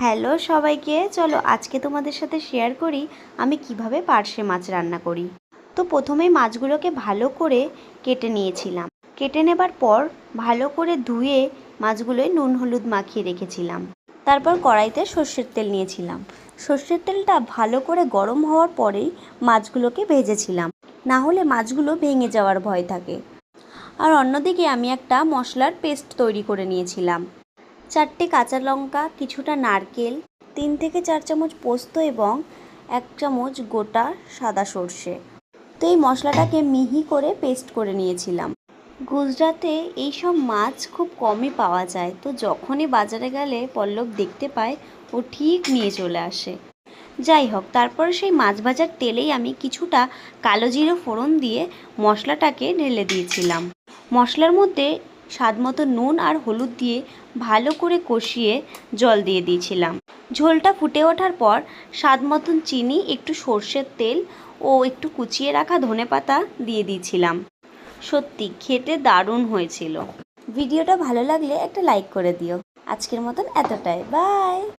Hello সবাইকে, চলো আজকে তোমাদের সাথে শেয়ার করি আমি কীভাবে পার্শে মাছ রান্না করি। তো প্রথমেই মাছগুলোকে ভালো করে কেটে নিয়েছিলাম। কেটে নেবার পর ভালো করে ধুয়ে মাছগুলোয় নুন, হলুদ মাখিয়ে রেখেছিলাম। তারপর কড়াইতে সর্ষের তেল নিয়েছিলাম। সর্ষের তেলটা ভালো করে গরম হওয়ার পরেই মাছগুলোকে ভেজেছিলাম। না হলে মাছগুলো ভেঙে যাওয়ার ভয় থাকে। আর অন্যদিকে আমি একটা মশলার পেস্ট তৈরি করে নিয়েছিলাম। চারটে কাঁচা লঙ্কা, কিছুটা নারকেল, তিন থেকে চার চামচ পোস্ত এবং এক চামচ গোটা সাদা সর্ষে। তো এই মশলাটাকে মিহি করে পেস্ট করে নিয়েছিলাম। গুজরাতে এই সব মাছ খুব কমই পাওয়া যায়। তো যখনই বাজারে গেলে পল্লব দেখতে পায়, ও ঠিক নিয়ে চলে আসে। যাই হোক, তারপর সেই মাছ ভাজার তেলেই আমি কিছুটা কালো জিরে ফোড়ন দিয়ে মশলাটাকে ঢেলে দিয়েছিলাম। মশলার মধ্যে স্বাদ মতো নুন আর হলুদ দিয়ে ভালো করে কষিয়ে জল দিয়ে দিয়েছিলাম। ঝোলটা ফুটে ওঠার পর স্বাদ মতন চিনি, একটু সর্ষের তেল ও একটু কুচিয়ে রাখা ধনে পাতা দিয়ে দিয়েছিলাম। সত্যি খেতে দারুণ হয়েছিল। ভিডিওটা ভালো লাগলে একটা লাইক করে দিও। আজকের মতন এতটাই। বাই!